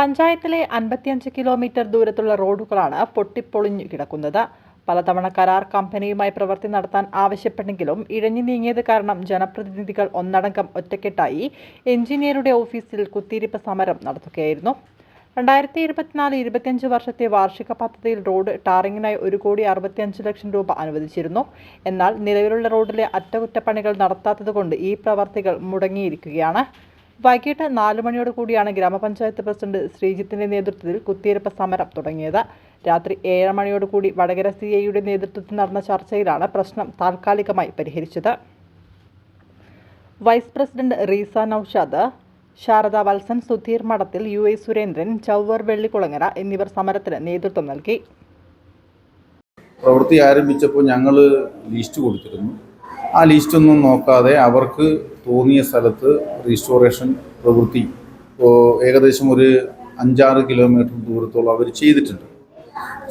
പഞ്ചായത്തിലെ അൻപത്തിയഞ്ച് കിലോമീറ്റർ ദൂരത്തുള്ള റോഡുകളാണ് പൊട്ടിപ്പൊളിഞ്ഞു കിടക്കുന്നത്. പലതവണ കരാർ കമ്പനിയുമായി പ്രവൃത്തി നടത്താൻ ആവശ്യപ്പെട്ടെങ്കിലും ഇഴഞ്ഞു നീങ്ങിയത് കാരണം ജനപ്രതിനിധികൾ ഒന്നടങ്കം ഒറ്റക്കെട്ടായി എഞ്ചിനീയറുടെ ഓഫീസിൽ കുത്തിയിരിപ്പ് സമരം നടത്തുകയായിരുന്നു. രണ്ടായിരത്തി ഇരുപത്തിനാല് ഇരുപത്തിയഞ്ച് വർഷത്തെ വാർഷിക പദ്ധതിയിൽ റോഡ് ടാറിങ്ങിനായി ഒരു കോടി അറുപത്തിയഞ്ച് ലക്ഷം രൂപ അനുവദിച്ചിരുന്നു. എന്നാൽ നിലവിലുള്ള റോഡിലെ അറ്റകുറ്റപ്പണികൾ നടത്താത്തതുകൊണ്ട് ഈ പ്രവർത്തികൾ മുടങ്ങിയിരിക്കുകയാണ്. വൈകിട്ട് നാലു മണിയോട് കൂടിയാണ് ഗ്രാമപഞ്ചായത്ത് പ്രസിഡന്റ് ശ്രീജിത്തിന്റെ നേതൃത്വത്തിൽ കുത്തിയിരിപ്പ് സമരം തുടങ്ങിയത്. രാത്രി ഏഴ് മണിയോട് കൂടി വടകര സി ഐയുടെ നേതൃത്വത്തിൽ നടന്ന ചർച്ചയിലാണ് പ്രശ്നം താൽക്കാലികമായി പരിഹരിച്ചത്. Vice president Reesa Noushad Sharada Valsan Sudheer Madathil U A Surendran Chowwar Vellikulangara എന്നിവർ സമരത്തിന് നേതൃത്വം നൽകി. പ്രവൃത്തി ആരംഭിച്ചപ്പോൾ ഞങ്ങൾ ലിസ്റ്റ് കൊടുത്തിരുന്നു. ആ ലിസ്റ്റൊന്നും നോക്കാതെ അവർക്ക് തോന്നിയ സ്ഥലത്ത് റീസ്റ്റോറേഷൻ പ്രവൃത്തി. ഏകദേശം ഒരു അഞ്ചാറ് കിലോമീറ്റർ ദൂരത്തോളം അവർ ചെയ്തിട്ടുണ്ട്.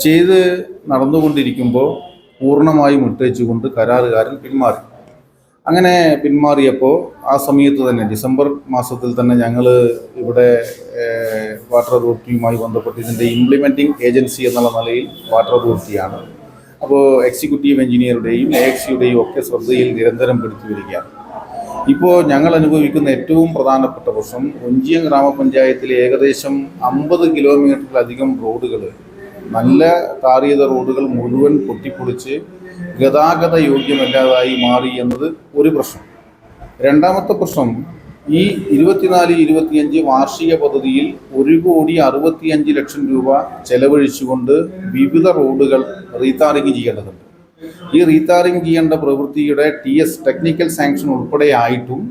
ചെയ്ത് നടന്നുകൊണ്ടിരിക്കുമ്പോൾ പൂർണമായും ഇട്ടേച്ചുകൊണ്ട് കരാറുകാരൻ പിന്മാറി. അങ്ങനെ പിന്മാറിയപ്പോൾ ആ സമയത്ത് തന്നെ ഡിസംബർ മാസത്തിൽ തന്നെ ഞങ്ങൾ ഇവിടെ വാട്ടർ അതോറിറ്റിയുമായി ബന്ധപ്പെട്ട് ഇതിന്റെ ഇംപ്ലിമെന്റിംഗ് ഏജൻസി എന്നുള്ള നിലയിൽ വാട്ടർ അതോറിറ്റിയാണ് അപ്പോൾ എക്സിക്യൂട്ടീവ് എഞ്ചിനീയറുടെയും എ എക്സിയുടെയും ഒക്കെ ശ്രദ്ധയിൽ നിരന്തരം പെടുത്തി വരികയാണ് ഇപ്പോൾ ഞങ്ങൾ അനുഭവിക്കുന്ന ഏറ്റവും പ്രധാനപ്പെട്ട പ്രശ്നം ഒഞ്ചിയം ഗ്രാമപഞ്ചായത്തിലെ ഏകദേശം അമ്പത് കിലോമീറ്ററിലധികം റോഡുകൾ നല്ല താറിയത റോഡുകൾ മുഴുവൻ പൊട്ടിപ്പൊളിച്ച് ഗതാഗത യോഗ്യമല്ലാതായി മാറി എന്നത് ഒരു പ്രശ്നം. രണ്ടാമത്തെ പ്രശ്നം ഈ ഇരുപത്തിനാല് ഇരുപത്തിയഞ്ച് വാർഷിക പദ്ധതിയിൽ ഒരു കോടി അറുപത്തിയഞ്ച് ലക്ഷം രൂപ ചെലവഴിച്ചുകൊണ്ട് വിവിധ റോഡുകൾ റീതാറിങ് ചെയ്യേണ്ടതുണ്ട്. ഈ റീതാറിങ് ചെയ്യേണ്ട പ്രവൃത്തിയുടെ ടി എസ് ടെക്നിക്കൽ സാങ്ഷൻ ഉൾപ്പെടെയായിട്ടും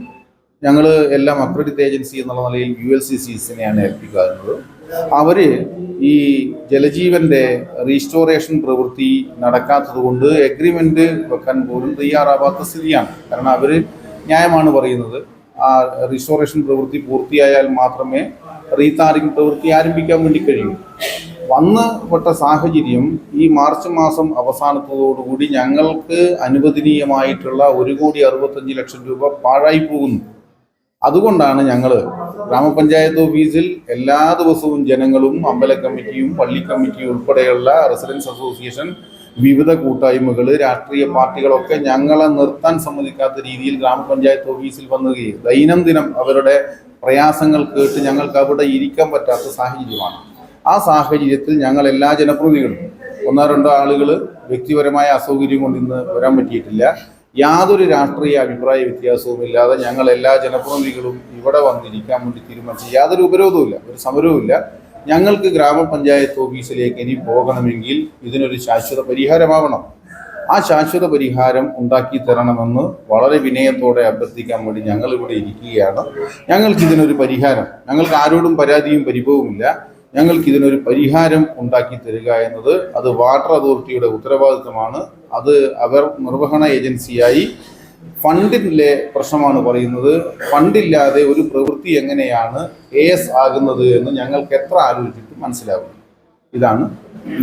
ഞങ്ങൾ എല്ലാം അക്രഡിറ്റ് ഏജൻസി എന്നുള്ള നിലയിൽ യു എൽ സി സിസിനെയാണ് ഏൽപ്പിക്കുന്നത് അവർ ഈ ജലജീവന്റെ റീസ്റ്റോറേഷൻ പ്രവൃത്തി നടക്കാത്തത് കൊണ്ട് എഗ്രിമെന്റ് വെക്കാൻ പോലും തയ്യാറാവാത്ത സ്ഥിതിയാണ്. കാരണം അവർ ന്യായമാണ് പറയുന്നത്. ആ റിസ്റ്റോറേഷൻ പ്രവൃത്തി പൂർത്തിയായാൽ മാത്രമേ റീതാറിംഗ് പ്രവൃത്തി ആരംഭിക്കാൻ വേണ്ടി കഴിയൂ. വന്ന് പെട്ട സാഹചര്യം ഈ മാർച്ച് മാസം അവസാനത്തോടുകൂടി ഞങ്ങൾക്ക് അനുവദനീയമായിട്ടുള്ള ഒരു കോടി അറുപത്തഞ്ച് ലക്ഷം രൂപ പാഴായി പോകുന്നു. അതുകൊണ്ടാണ് ഞങ്ങൾ ഗ്രാമപഞ്ചായത്ത് ഓഫീസിൽ എല്ലാ ദിവസവും ജനങ്ങളും അമ്പല കമ്മിറ്റിയും പള്ളി കമ്മിറ്റിയും ഉൾപ്പെടെയുള്ള റെസിഡൻസ് അസോസിയേഷൻ വിവിധ കൂട്ടായ്മകൾ രാഷ്ട്രീയ പാർട്ടികളൊക്കെ ഞങ്ങളെ നിർത്താൻ സമ്മതിക്കാത്ത രീതിയിൽ ഗ്രാമപഞ്ചായത്ത് ഓഫീസിൽ വന്നുകയും ദൈനംദിനം അവരുടെ പ്രയാസങ്ങൾ കേട്ട് ഞങ്ങൾക്ക് അവിടെ ഇരിക്കാൻ പറ്റാത്ത സാഹചര്യമാണ്. ആ സാഹചര്യത്തിൽ ഞങ്ങൾ എല്ലാ ജനപ്രതിനിധികളും ഒന്നോ രണ്ടോ ആളുകൾ വ്യക്തിപരമായ അസൗകര്യം കൊണ്ട് ഇന്ന് വരാൻ പറ്റിയിട്ടില്ല. യാതൊരു രാഷ്ട്രീയ അഭിപ്രായ വ്യത്യാസവും ഇല്ലാതെ ഞങ്ങൾ എല്ലാ ജനപ്രതിനിധികളും ഇവിടെ വന്നിരിക്കാൻ വേണ്ടി തീരുമാനിച്ചു. യാതൊരു ഉപരോധവുമില്ല ഒരു സമരവുമില്ല. ഞങ്ങൾക്ക് ഗ്രാമപഞ്ചായത്ത് ഓഫീസിലേക്ക് ഇനി പോകണമെങ്കിൽ ഇതിനൊരു ശാശ്വത പരിഹാരമാവണം. ആ ശാശ്വത പരിഹാരം ഉണ്ടാക്കി തരണമെന്ന് വളരെ വിനയത്തോടെ അഭ്യർത്ഥിക്കാൻ വേണ്ടി ഞങ്ങൾ ഇവിടെ ഇരിക്കുകയാണ്. ഞങ്ങൾക്ക് ഇതിനൊരു പരിഹാരം ഞങ്ങൾക്ക് ആരോടും പരാതിയും പരിഭവവുമില്ല. ഞങ്ങൾക്ക് ഇതിനൊരു പരിഹാരം ഉണ്ടാക്കി തരിക എന്നത് അത് വാട്ടർ അതോറിറ്റിയുടെ ഉത്തരവാദിത്തമാണ്. അത് അവർ നിർവഹണ ഏജൻസിയായി ഫണ്ടിലെ പ്രശ്നമാണ് പറയുന്നത്. ഫണ്ടില്ലാതെ ഒരു പ്രവൃത്തി എങ്ങനെയാണ് എ എസ് ആകുന്നത് എന്ന് ഞങ്ങൾക്ക് എത്ര ആലോചിച്ചിട്ട് മനസ്സിലാവുന്നു ഇതാണ്